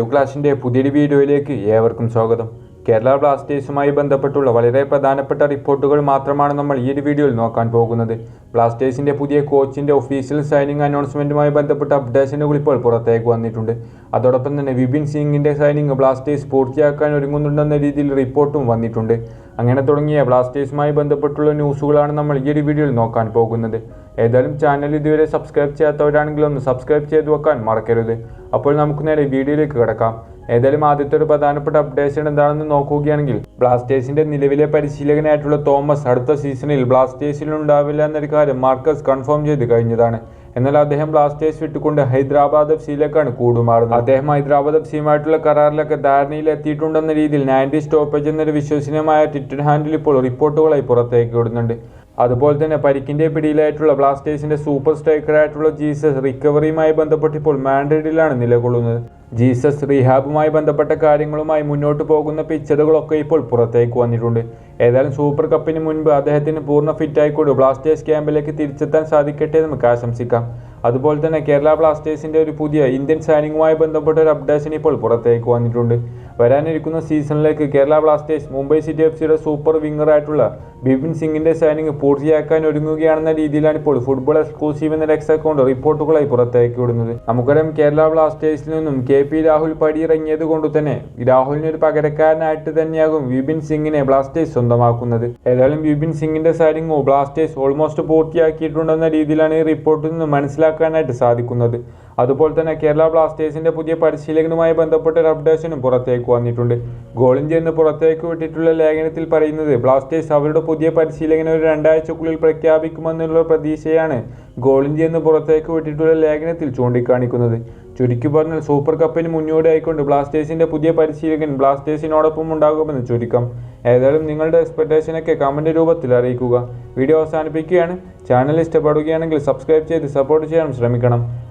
Hello ക്ലാസിന്റെ പുതിയൊരു വീഡിയോയിലേക്ക് ഏവർക്കും സ്വാഗതം. കേരള ബ്ലാസ്റ്റേഴ്സുമായി ബന്ധപ്പെട്ടുള്ള വളരെ പ്രധാനപ്പെട്ട റിപ്പോർട്ടുകൾ മാത്രമാണ് നമ്മൾ ഈ ഒരു വീഡിയോയിൽ നോക്കാൻ പോകുന്നത്. ബ്ലാസ്റ്റേഴ്സിന്റെ പുതിയ കോച്ചിന്റെ ഒഫീഷ്യൽ സൈനിങ് അനൗൺസ്മെന്റുമായി ബന്ധപ്പെട്ട അപ്ഡേഷനുകൾ ഇപ്പോൾ പുറത്തേക്ക് വന്നിട്ടുണ്ട്. അതോടൊപ്പം തന്നെ വിപിൻ സിംഗിന്റെ സൈനിങ് ബ്ലാസ്റ്റേഴ്സ് പൂർത്തിയാക്കാൻ ഒരുങ്ങുന്നുണ്ടെന്ന രീതിയിൽ റിപ്പോർട്ടും വന്നിട്ടുണ്ട്. അങ്ങനെ തുടങ്ങിയ ബ്ലാസ്റ്റേഴ്സുമായി ബന്ധപ്പെട്ടുള്ള ന്യൂസുകളാണ് നമ്മൾ ഈ ഒരു വീഡിയോയിൽ നോക്കാൻ പോകുന്നത്. ഏതായാലും ചാനൽ ഇതുവരെ സബ്സ്ക്രൈബ് ചെയ്യാത്തവരാണെങ്കിൽ ഒന്ന് സബ്സ്ക്രൈബ് ചെയ്ത് വെക്കാൻ മറക്കരുത്. അപ്പോൾ നമുക്ക് നേരെ വീഡിയോയിലേക്ക് കിടക്കാം. ഏതായാലും ആദ്യത്തെ ഒരു പ്രധാനപ്പെട്ട അപ്ഡേഷൻ എന്താണെന്ന് നോക്കുകയാണെങ്കിൽ ബ്ലാസ്റ്റേഴ്സിന്റെ നിലവിലെ പരിശീലകനായിട്ടുള്ള തോമസ് അടുത്ത സീസണിൽ ബ്ലാസ്റ്റേഴ്സിൽ ഉണ്ടാവില്ല എന്നൊരു കാര്യം മാർക്കസ് കൺഫേം ചെയ്ത് കഴിഞ്ഞതാണ്. എന്നാൽ അദ്ദേഹം ബ്ലാസ്റ്റേഴ്സ് വിട്ടുകൊണ്ട് ഹൈദരാബാദ് എഫ് സിയിലേക്കാണ് കൂടുമാറുന്നത്. അദ്ദേഹം ഹൈദരാബാദ് എഫ് സിയുമായിട്ടുള്ള കരാറിലൊക്കെ ധാരണയിൽ എത്തിയിട്ടുണ്ടെന്ന രീതിയിൽ നയന്റി സ്റ്റോപ്പേജ് എന്നൊരു വിശ്വസനീയമായ ട്വിറ്റർ ഹാൻഡിൽ ഇപ്പോൾ റിപ്പോർട്ടുകളായി പുറത്തേക്ക് വിടുന്നുണ്ട്. അതുപോലെ തന്നെ പരിക്കിന്റെ പിടിയിലായിട്ടുള്ള ബ്ലാസ്റ്റേഴ്സിന്റെ സൂപ്പർ സ്ട്രൈക്കറായിട്ടുള്ള ജീസസ് റിക്കവറിയുമായി ബന്ധപ്പെട്ട് ഇപ്പോൾ മാൻഡ്രിഡിലാണ് നിലകൊള്ളുന്നത്. ജീസസ് റീഹാബുമായി ബന്ധപ്പെട്ട കാര്യങ്ങളുമായി മുന്നോട്ട് പോകുന്ന പിക്ചറുകളൊക്കെ ഇപ്പോൾ പുറത്തേക്ക് വന്നിട്ടുണ്ട്. ഏതായാലും സൂപ്പർ കപ്പിന് മുൻപ് അദ്ദേഹത്തിന് പൂർണ ഫിറ്റായിക്കൊണ്ട് ബ്ലാസ്റ്റേഴ്സ് ക്യാമ്പിലേക്ക് തിരിച്ചെത്താൻ സാധിക്കട്ടെ നമുക്ക് ആശംസിക്കാം. അതുപോലെ തന്നെ കേരള ബ്ലാസ്റ്റേഴ്സിന്റെ ഒരു പുതിയ ഇന്ത്യൻ സൈനിങ്ങുമായി ബന്ധപ്പെട്ട ഒരു അപ്ഡേഷൻ ഇപ്പോൾ പുറത്തേക്ക് വന്നിട്ടുണ്ട്. വരാനിരിക്കുന്ന സീസണിലേക്ക് Kerala blasters Mumbai city F സിയുടെ സൂപ്പർ വിങ്ങറായിട്ടുള്ള ബിപിൻ സിംഗിന്റെ സൈനിങ് പൂർത്തിയാക്കാൻ ഒരുങ്ങുകയാണെന്ന രീതിയിലാണ് ഇപ്പോൾ ഫുട്ബോൾ എക്സ്ക്ലൂസീവ് എന്ന എക്സ് അക്കൗണ്ട് റിപ്പോർട്ടുകളായി പുറത്തേക്ക് വിടുന്നത്. നമുക്കറിയാം കേരള ബ്ലാസ്റ്റേഴ്സിൽ നിന്നും കെ പി രാഹുൽ പടിയിറങ്ങിയത് കൊണ്ട് തന്നെ രാഹുലിന് ഒരു പകരക്കാരനായിട്ട് തന്നെയാകും വിപിൻ സിംഗിനെ ബ്ലാസ്റ്റേഴ്സ് സ്വന്തമാക്കുന്നത്. ഏതായാലും വിപിൻ സിംഗിന്റെ സൈനിങ് ബ്ലാസ്റ്റേഴ്സ് ഓൾമോസ്റ്റ് പൂർത്തിയാക്കിയിട്ടുണ്ടെന്ന രീതിയിലാണ് ഈ റിപ്പോർട്ടിൽ നിന്ന് മനസ്സിലാക്കാനായിട്ട് സാധിക്കുന്നത്. അതുപോലെ തന്നെ കേരള ബ്ലാസ്റ്റേഴ്സിന്റെ പുതിയ പരിശീലകനുമായി ബന്ധപ്പെട്ട ഒരു അപ്ഡേഷനും പുറത്തേക്ക് വന്നിട്ടുണ്ട്. ഗോളിഞ്ച് എന്ന് പുറത്തേക്ക് വിട്ടിട്ടുള്ള ലേഖനത്തിൽ പറയുന്നത് ബ്ലാസ്റ്റേഴ്സ് അവരുടെ പുതിയ പരിശീലകനെ ഒരു രണ്ടാഴ്ചക്കുള്ളിൽ പ്രഖ്യാപിക്കുമെന്നുള്ള പ്രതീക്ഷയാണ് ഗോളിഞ്ച് എന്ന് പുറത്തേക്ക് വിട്ടിട്ടുള്ള ലേഖനത്തിൽ ചൂണ്ടിക്കാണിക്കുന്നത്. ചുരുക്കി പറഞ്ഞാൽ സൂപ്പർ കപ്പിന് മുന്നോടിയായിക്കൊണ്ട് ബ്ലാസ്റ്റേഴ്സിന്റെ പുതിയ പരിശീലകൻ ബ്ലാസ്റ്റേഴ്സിനോടൊപ്പം ഉണ്ടാകുമെന്ന് ചുരുക്കം. ഏതായാലും നിങ്ങളുടെ എക്സ്പെക്ടേഷനൊക്കെ കമന്റ് രൂപത്തിൽ അറിയിക്കുക. വീഡിയോ അവസാനിപ്പിക്കുകയാണ്. ചാനൽ ഇഷ്ടപ്പെടുകയാണെങ്കിൽ സബ്സ്ക്രൈബ് ചെയ്ത് സപ്പോർട്ട് ചെയ്യാൻ ശ്രമിക്കണം.